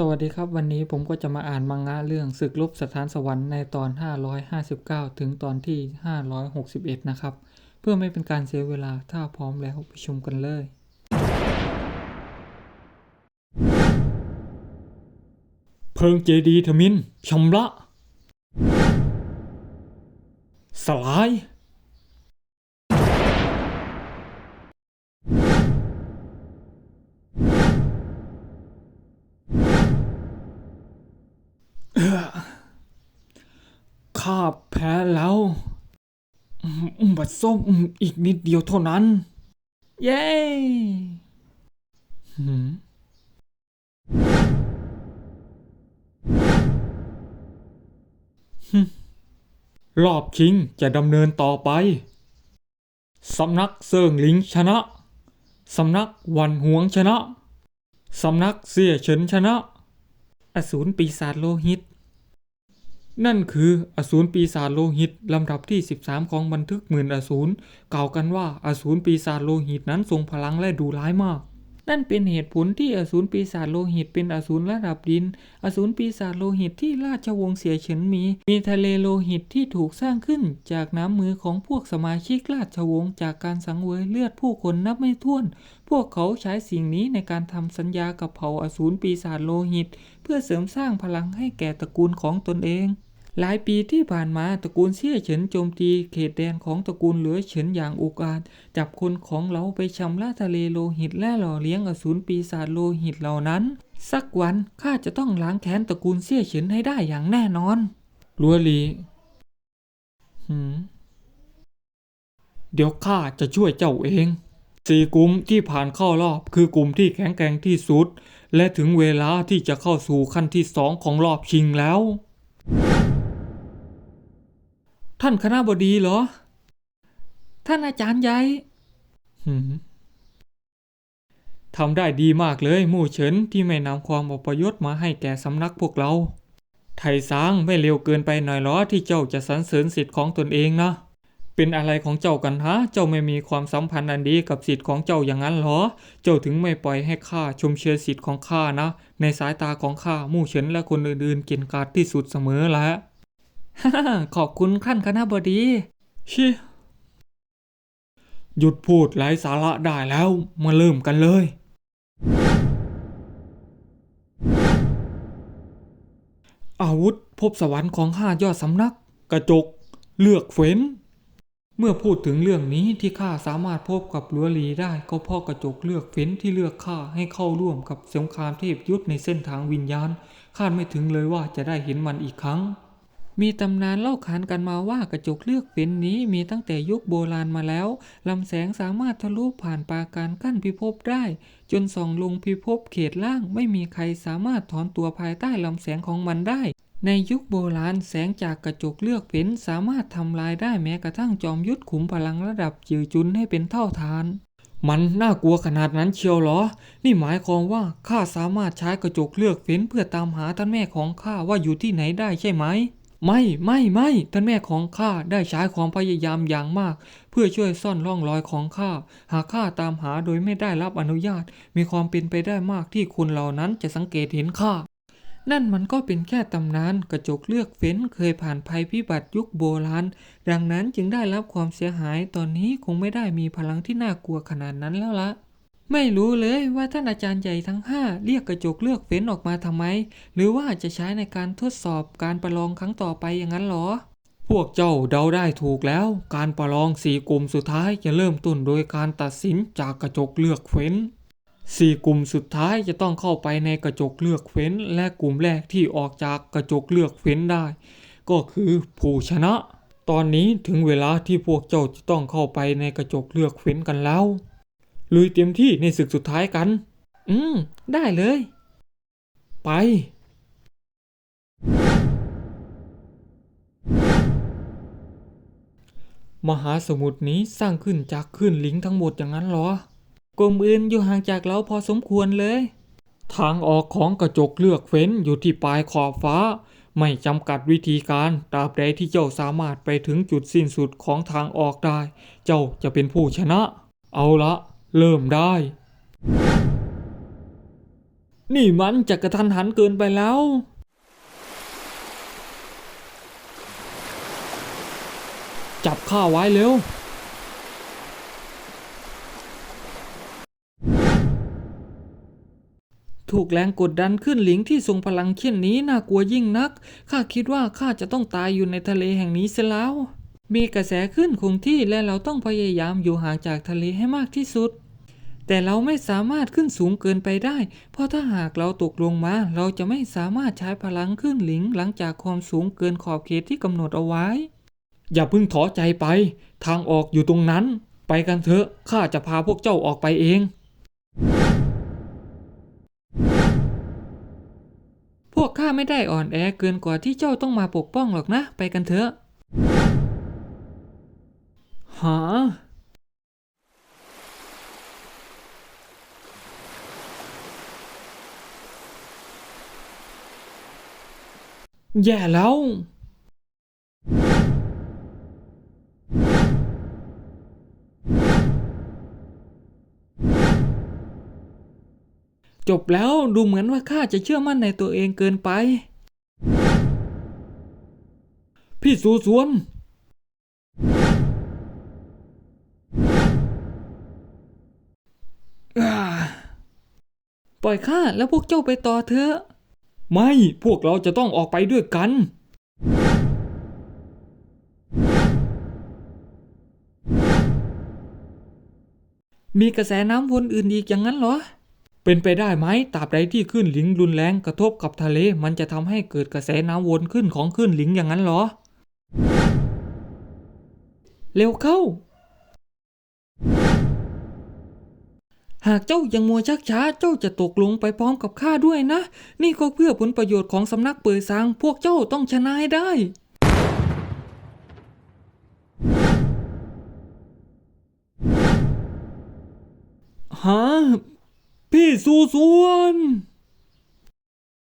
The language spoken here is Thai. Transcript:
สวัสดีครับวันนี้ผมก็จะมาอ่านมังงะเรื่องศึกลบสถานสวรรค์ในตอน 559 ถึงตอนที่ 561 นะครับ เพื่อไม่เป็นการเสียเวลาถ้าพร้อมแล้วไปชมกันเลย เพิงเจดีย์ทมินชำระ สลาย ข้าแพ้แล้วอืมอืมบัดส้มอืมอีกนิดเดียวเท่านั้น เย้ฮึรอบชิงจะดำเนินต่อไป สำนักเซิงหลิงชนะ สำนักวันหวงชนะ สำนักเสี่ยเฉินชนะ อสูรปีศาจโลหิต นั่นคืออสูรปีศาจโลหิตลำดับที่ 13 ของบันทึกหมื่นอสูรกล่าวกันว่าอสูรปีศาจโลหิตนั้นทรงพลังและดูร้ายมาก นั่นเป็นเหตุผลที่อสูรปีศาจโลหิตเป็นอสูรระดับดิน อสูรปีศาจโลหิตที่ราชวงศ์เสียเฉินมี มีทะเลโลหิตที่ถูกสร้างขึ้นจากน้ำมือของพวกสมาชิกราชวงศ์จากการสังเวยเลือดผู้คนนับไม่ถ้วน พวกเขาใช้สิ่งนี้ในการทำสัญญากับเผ่าอสูรปีศาจโลหิต เพื่อเสริมสร้างพลังให้แก่ตระกูลของตนเอง หลายปีที่ผ่านมาตระกูลเซี่ยเฉินโจมตีเขตแดนของตระกูลเหลือเฉินอย่างอุกอาจจับคนของเราไปชำระทะเลโลหิตและหล่อเลี้ยงอสูรปีศาจโลหิตเหล่านั้น สักวันข้าจะต้องล้างแค้นตระกูลเซี่ยเฉินให้ได้อย่างแน่นอนลัวลีหืมเดี๋ยวข้าจะช่วยเจ้าเองสี่กลุ่มที่ผ่านเข้ารอบคือกลุ่มที่แข็งแกร่งที่สุด และถึงเวลาที่จะเข้าสู่ขั้นที่สองของรอบชิงแล้ว ท่านคณะบดีเหรอ ท่านอาจารย์ใหญ่หืมทำได้ดีมากเลยหมู่เฉินที่ไม่นำความอพยศมาให้แก่สำนักพวกเรา ไทซางไม่เร็วเกินไปหน่อยเหรอที่เจ้าจะสรรเสริญสิทธิ์ของตนเองนะ เป็นอะไรของเจ้ากันฮะ เจ้าไม่มีความสัมพันธ์อันดีกับสิทธิ์ของเจ้าอย่างนั้นเหรอ เจ้าถึงไม่ปล่อยให้ข้าชมเชยสิทธิ์ของข้านะ ในสายตาของข้าหมู่เฉินและคนอื่นๆเก่งกาจที่สุดเสมอแหละ ขอบคุณท่านคณะบดี ชิหยุดพูดไร้สาระได้แล้วมาเริ่มกันเลย อาวุธพบสวรรค์ของห้ายอดสำนัก กระจก เลือกเฟ้น เมื่อพูดถึงเรื่องนี้ที่ข้าสามารถพบกับลัวลีได้ก็เพราะกระจกเลือกเฟ้นที่เลือกข้าให้เข้าร่วมกับสงครามเทพยุทธในเส้นทางวิญญาณคาดไม่ถึงเลยว่าจะได้เห็นมันอีกครั้ง มีตำนานเล่าขานกันมาว่ากระจกเลือกเฟ้นนี้มีตั้งแต่ยุคโบราณมาแล้วลำแสงสามารถทะลุผ่านปาการกั้นพิภพได้ จนส่องลงพิภพเขตล่างไม่มีใครสามารถถอนตัวภายใต้ลำแสงของมันได้ ในยุคโบราณแสงจากกระจกเลือกเฟ้นสามารถทำลายได้แม้กระทั่งจอมยุทธขุมพลังระดับจิวจุนให้เป็นเท่าทานมันน่ากลัวขนาดนั้นเชียวเหรอ นี่หมายความว่าข้าสามารถใช้กระจกเลือกเฟ้นเพื่อตามหาท่านแม่ของข้าว่าอยู่ที่ไหนได้ใช่ไหม ไม่ไม่ไม่ท่านแม่ของข้าได้ใช้ความพยายามอย่างมาก เพื่อช่วยซ่อนร่องรอยของข้า หากข้าตามหาโดยไม่ได้รับอนุญาต มีความเป็นไปได้มากที่คนเหล่านั้นจะสังเกตเห็นข้านั่นมันก็เป็นแค่ตำนานกระจกเลือกเฟ้นเคยผ่านภัยพิบัติยุคโบราณ ดังนั้นจึงได้รับความเสียหายตอนนี้คงไม่ได้มีพลังที่น่ากลัวขนาดนั้นแล้วละ ไม่รู้เลยว่าท่านอาจารย์ใหญ่ทั้งห้าเรียกกระจกเลือกเฟ้นออกมาทำไม หรือว่าจะใช้ในการทดสอบการประลองครั้งต่อไปอย่างนั้นหรอ พวกเจ้าเดาได้ถูกแล้ว การประลองสี่กลุ่มสุดท้ายจะเริ่มต้นโดยการตัดสินจากกระจกเลือกเฟ้นสี่กลุ่มสุดท้ายจะต้องเข้าไปในกระจกเลือกเฟ้น และกลุ่มแรกที่ออกจากกระจกเลือกเฟ้นได้ ก็คือผู้ชนะ ตอนนี้ถึงเวลาที่พวกเจ้าจะต้องเข้าไปในกระจกเลือกเฟ้นกันแล้ว ลุยเต็มที่ในศึกสุดท้ายกัน อืม ได้เลย ไป มหาสมุทรนี้สร้างขึ้นจากคลื่นลิงทั้งหมดอย่างนั้นเหรอ กลมอื่นอยู่ห่างจากเราพอสมควรเลย ทางออกของกระจกเลือกเฟ้นอยู่ที่ปลายขอบฟ้า ไม่จำกัดวิธีการ ตราบใดที่เจ้าสามารถไปถึงจุดสิ้นสุดของทางออกได้ เจ้าจะเป็นผู้ชนะ เอาละ เริ่มได้ นี่มันจะกระทันหันเกินไปแล้ว จับข้าไว้เร็ว ถูกแรงกดดันขึ้นหลิงที่ทรงพลังเช่นนี้น่ากลัวยิ่งนัก ข้าคิดว่าข้าจะต้องตายอยู่ในทะเลแห่งนี้เสียแล้วมีกระแสขึ้นคงที่และเราต้องพยายามอยู่ห่างจากทะเลให้มากที่สุด แต่เราไม่สามารถขึ้นสูงเกินไปได้ เพราะถ้าหากเราตกลงมา เราจะไม่สามารถใช้พลังขึ้นหลิงหลังจากความสูงเกินขอบเขตที่กำหนดเอาไว้ อย่าเพิ่งท้อใจไป ทางออกอยู่ตรงนั้น ไปกันเถอะ ข้าจะพาพวกเจ้าออกไปเอง พวกข้าไม่ได้อ่อนแอเกินกว่าที่เจ้าต้องมาปกป้องหรอกนะ ไปกันเถอะหา แย่แล้วจบแล้วดูเหมือนว่าข้าจะเชื่อมั่นในตัวเองเกินไป พี่สูสวน ปล่อยข้าแล้วพวกเจ้าไปต่อเถอะ ไม่พวกเราจะต้องออกไปด้วยกัน มีกระแสน้ำวนอื่นอีกอย่างนั้นเหรอ เป็นไปได้ไหมตราบใดที่ขึ้นหลิงรุนแรงกระทบกับทะเล มันจะทำให้เกิดกระแสน้ำวนขึ้นของขึ้นหลิงอย่างนั้นเหรอ เร็วเข้า หากเจ้ายังมัวชักช้าเจ้าจะตกลงไปพร้อมกับข้าด้วยนะ นี่ก็เพื่อผลประโยชน์ของสำนักเปิดซางพวกเจ้าต้องชนะให้ได้ ฮะ พี่สูสวน